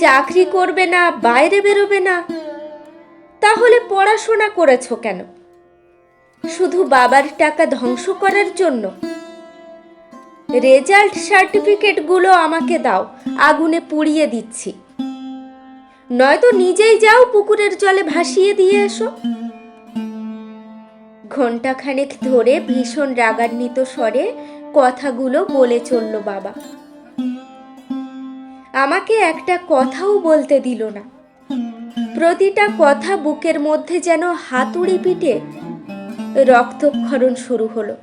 চাকরি করবে না, বাইরে বেরোবে না। তাহলে পড়াশোনা করেছ কেন? শুধু বাবার টাকা ধ্বংস করার জন্য? রেজাল্ট সার্টিফিকেটগুলো আমাকে দাও, আগুনে পুড়িয়ে দিচ্ছি। নয়তো নিজেই যাও পুকুরের জলে ভাসিয়ে দিয়ে এসো। ঘণ্টাখানেক ধরে ভীষণ রাগান্বিত স্বরে কথাগুলো বলে চলল বাবা। আমাকে একটা কথাও বলতে দিল না। প্রতিটা কথা বুকের মধ্যে যেন হাতুড়ি পিটে রক্তক্ষরণ শুরু হলো।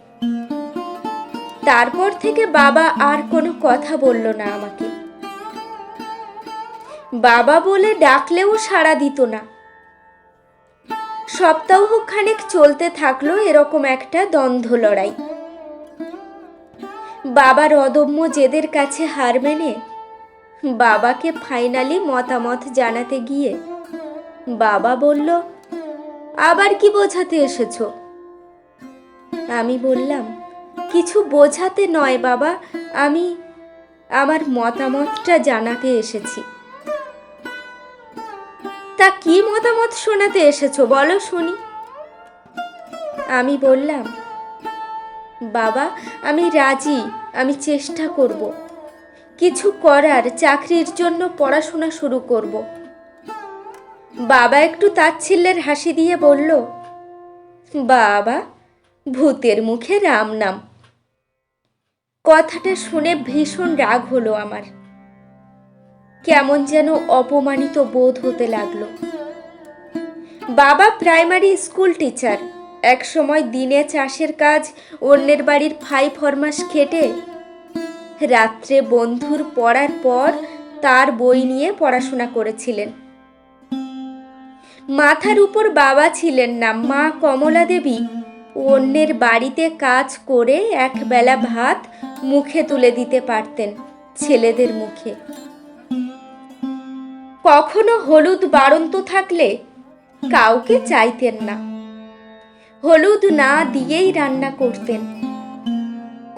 তারপর থেকে বাবা আর কোনো কথা বলল না আমাকে। বাবা বলে ডাকলেও সাড়া দিত না। সপ্তাহ খানেক চলতে থাকল এরকম একটা দ্বন্দ্ব লড়াই। বাবার অদম্য জেদের কাছে হার মেনে বাবাকে ফাইনালি মতামত জানাতে গিয়ে বাবা বলল, আবার কি বোঝাতে এসেছ? আমি বললাম, কিছু বোঝাতে নয় বাবা, আমি আমার মতামতটা জানাতে এসেছি। তা কি মতামত শোনাতে এসেছ বলো শুনি। আমি বললাম, বাবা, আমি রাজি, আমি চেষ্টা করব। কিছু করার চাকরির জন্য পড়াশোনা শুরু করব। বাবা একটু তাচ্ছিল্যের হাসি দিয়ে বলল, বাবা, ভূতের মুখে রাম নাম। কথাটা শুনে ভীষণ রাগ হলো আমার। কেমন যেন অপমানিত বোধ হতে লাগল। বাবা প্রাইমারি স্কুল টিচার। এক সময় দিনে চাষের কাজ, অন্যের বাড়ির ফাই ফরমাস খেটে রাত্রে বন্ধুর পড়ার পর তার বই নিয়ে পড়াশোনা করেছিলেন। মাথার উপর বাবা ছিলেন না, মা কমলা দেবী। অন্যের বাড়িতে কাজ করে একবেলা ভাত মুখে তুলে দিতে পারতেন ছেলেদের মুখে। কখনো হলুদ বাড়ন্ত থাকলে কাউকে চাইতেন না। হলুদ না দিয়েই রান্না করতেন।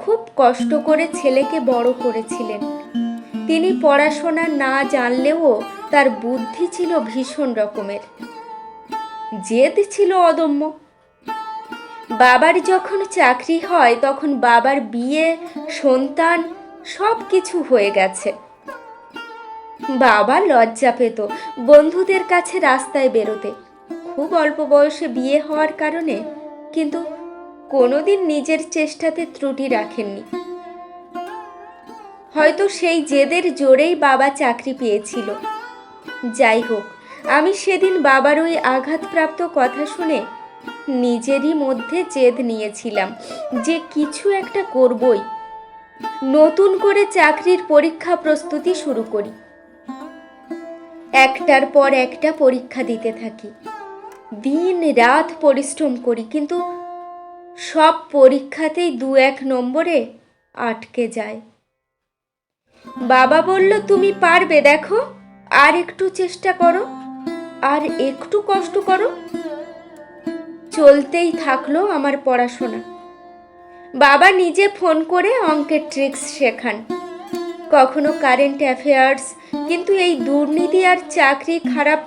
খুব কষ্ট করে ছেলেকে বড় করেছিলেন। তিনি পড়াশোনা না জানলেও তার বুদ্ধি ছিল ভীষণ রকমের। জেদ ছিল অদম্য। বাবার যখন চাকরি হয়, তখন বাবার বিয়ে, সন্তান সব কিছু হয়ে গেছে। বাবা লজ্জা পেত বন্ধুদের কাছে রাস্তায় বেরোতে। খুব অল্প বয়সে বিয়ে হওয়ার কারণে, কিন্তু কোনোদিন নিজের চেষ্টাতে ত্রুটি রাখেননি। হয়তো সেই জেদের জোরেই বাবা চাকরি পেয়েছিল। যাই হোক, আমি সেদিন বাবার ওই আঘাতপ্রাপ্ত কথা শুনে নিজেরই মধ্যে জেদ নিয়েছিলাম যে কিছু একটা করবই। নতুন করে চাকরির পরীক্ষা প্রস্তুতি শুরু করি। একটার পর একটা পরীক্ষা দিতে থাকি। দিন রাত পরিশ্রম করি, কিন্তু সব পরীক্ষাতেই দু এক নম্বরে আটকে যায়। বাবা বলল, তুমি পারবে, দেখো, আর একটু চেষ্টা করো, আর একটু কষ্ট করো। চলতেই থাকল আমার পড়াশোনা। বাবা নিজে ফোন করে অঙ্কের ট্রিক্স শেখান। কখনো কারেন্ট অ্যাফেয়ার্স, কিন্তু এই দুর্নীতি আর চাকরি খারাপ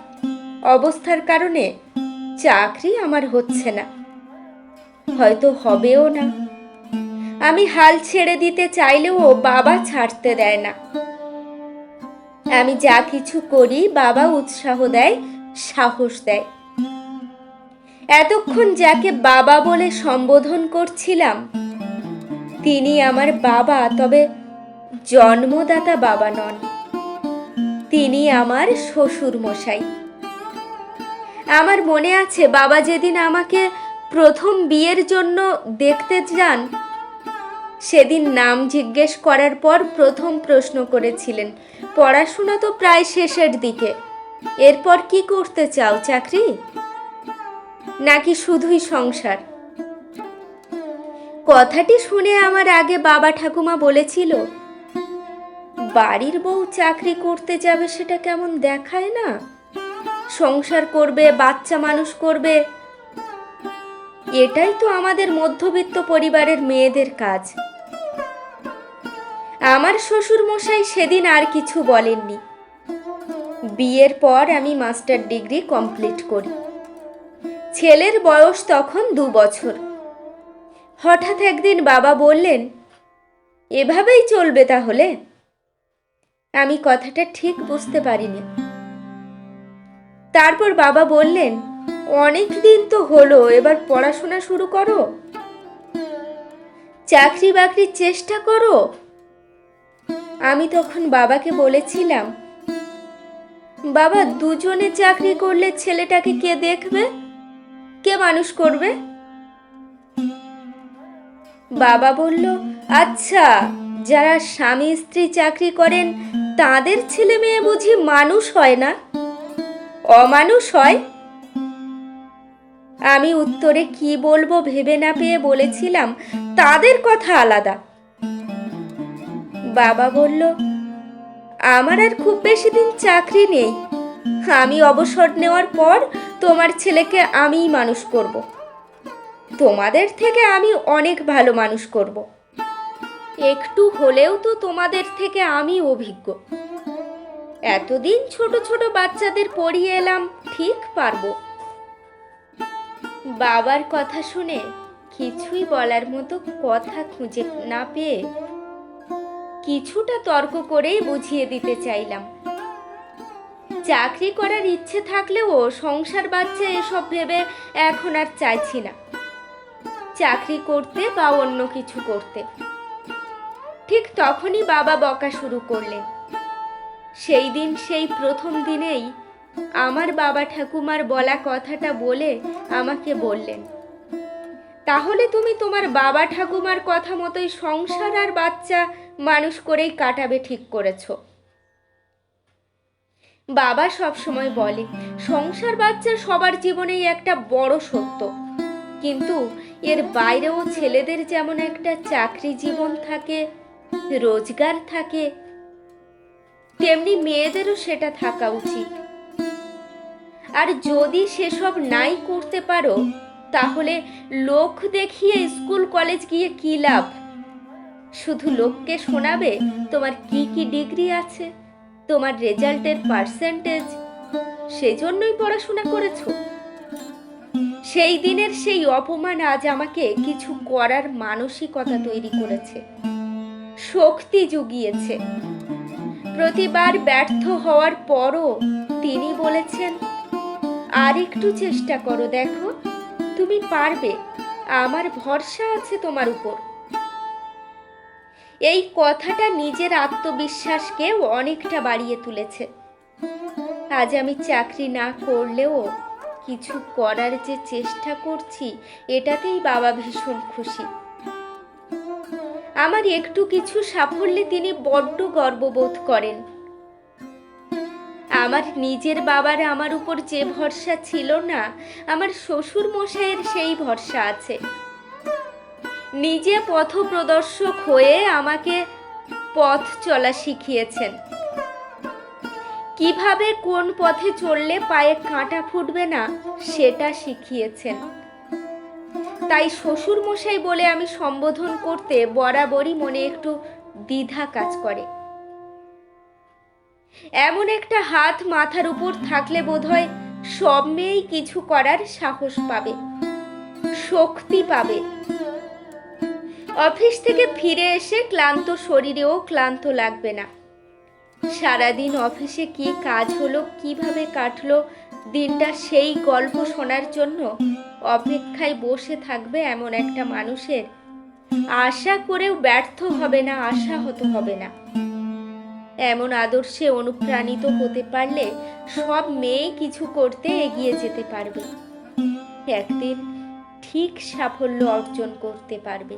অবস্থার কারণে চাকরি আমার হচ্ছে না। হয়তো হবেও না। আমি হাল ছেড়ে দিতে চাইলেও বাবা ছাড়তে দেয় না। আমি যা কিছু করি, বাবা উৎসাহ দেয়, সাহস দেয়। এতক্ষণ যাকে বাবা বলে সম্বোধন করছিলাম, তিনি আমার বাবা, তবে জন্মদাতা বাবা নন। তিনি আমার শ্বশুর মশাই আমার মনে আছে, বাবা যেদিন আমাকে প্রথম বিয়ের জন্য দেখতে যান? সেদিন নাম জিজ্ঞেস করার পর প্রথম প্রশ্ন করেছিলেন। পড়াশোনা তো প্রায় শেষের দিকে। এরপর কি করতে চাও, চাকরি? নাকি শুধুই সংসার? কথাটি শুনে আমার আগে বাবা ঠাকুমা বলেছিল, বাড়ির বউ চাকরি করতে যাবে সেটা কেমন দেখায় না? সংসার করবে, বাচ্চা মানুষ করবে এটাই তো আমাদের মধ্যবিত্ত পরিবারের মেয়েদের কাজ। আমার শ্বশুর মশাই সেদিন আর কিছু বলেননি। বিয়ের পর আমি মাস্টার ডিগ্রি কমপ্লিট করি। ছেলের বয়স তখন দু বছর। হঠাৎ একদিন বাবা বললেন, এভাবেই চলবে তাহলে? আমি কথাটা ঠিক বুঝতে পারিনি। তারপর বাবা বললেন অনেক দিন তো হলো, এবার পড়াশোনা শুরু করো। চাকরি বাকরির চেষ্টা করো। আমি তখন বাবাকে বলেছিলাম, বাবা, দুজনে চাকরি করলে ছেলেটাকে কে দেখবে? কে মানুষ করবে? বাবা বলল আচ্ছা যারা স্বামী স্ত্রী চাকরি করেন, তাদের ছেলে মেয়ে বুঝি মানুষ হয় না? অমানুষ হয়? আমি উত্তরে কি বলব ভেবে না পেয়ে বলেছিলাম, তাদের কথা আলাদা। বাবা বলল, আমার আর খুব বেশি দিন চাকরি নেই। আমি অবসর নেওয়ার পর তোমার ছেলেকে আমিই মানুষ করব। তোমাদের থেকে আমি অনেক ভালো মানুষ করব। একটু হলেও তো তোমাদের থেকে আমি অভিজ্ঞ। এতদিন ছোট ছোট বাচ্চাদের পড়িয়ে এলাম, ঠিক পারব। বাবার কথা শুনে কিছুই বলার মতো কথা খুঁজে না পেয়ে কিছুটা তর্ক করেই বুঝিয়ে দিতে চাইলাম। চাকরি করার ইচ্ছে থাকলেও সংসার বাচ্চা এসব ভেবে এখন আর চাইছি না। চাকরি করতে বা অন্য কিছু করতে। ঠিক তখনই বাবা বকা শুরু করলেন। সেই দিন, সেই প্রথম দিনেই আমার বাবা ঠাকুমার বলা কথাটা বলে আমাকে বললেন, তাহলে তুমি তোমার বাবা ঠাকুমার কথা মতোই সংসার আর বাচ্চা মানুষ করেই কাটাবে ঠিক করেছ। বাবা সব সময় বলে, সংসার বাচ্চা সবার জীবনেই একটা বড় সত্য। কিন্তু এর বাইরেও ছেলেদের যেমন একটা চাকরি জীবন থাকে, রোজগার থাকে, তেমনি মেয়েদেরও সেটা থাকা উচিত। আর যদি সেসব নাই করতে পারো, তাহলে লোক দেখিয়ে স্কুল কলেজ গিয়ে কি লাভ? শুধু লোককে শোনাবে? তোমার কি কি ডিগ্রি আছে? তোমার রেজাল্টের পার্সেন্টেজ? সেজন্যই পড়াশোনা করেছ? সেই দিনের সেই অপমান আজ আমাকে কিছু করার মানসিকতা তৈরি করেছে। শক্তি জুগিয়েছে। প্রতিবার ব্যর্থ হওয়ার পরও তিনি বলেছেন আর একটু চেষ্টা করো, দেখো। তুমি পারবে। আমার ভরসা আছে তোমার উপর। এই কথাটা নিজের আত্মবিশ্বাসকে অনেকটা বাড়িয়ে তুলেছে। আজ আমি চাকরি না করলেও কিছু করার যে চেষ্টা করছি, এটাতেই বাবা ভীষণ খুশি। আমার একটু কিছু সাফল্যে তিনি বড্ড গর্ববোধ করেন। আমার নিজের বাবার আমার উপর যে ভরসা ছিল না, আমার শ্বশুর মশাইয়ের সেই ভরসা আছে। নিজে পথ প্রদর্শক হয়ে আমাকে পথ চলা শিখিয়েছেন। কীভাবে কোন পথে চললে পায়ে কাঁটা ফুটবে না, সেটা শিখিয়েছেন। তাই শ্বশুর মশাই বলে আমি সম্বোধন করতে বরাবরই মনে একটু দ্বিধা কাজ করে। এমন একটা হাত মাথার উপর থাকলে বোধহয় সব মেয়েই কিছু করার সাহস পাবে, শক্তি পাবে। অফিস থেকে ফিরে এসে ক্লান্ত শরীরেও ক্লান্ত লাগবে না। সারাদিন অফিসে কি কাজ হলো, কীভাবে কাটলো, দিনটা সেই গল্প শোনার জন্য অপেক্ষায় বসে থাকবে এমন একটা মানুষের। আশা করেও ব্যর্থ হবে না, আশাহত হবে না। এমন আদর্শে অনুপ্রাণিত হতে পারলে সব মেয়ে কিছু করতে এগিয়ে যেতে পারবে। একদিন ঠিক সাফল্য অর্জন করতে পারবে।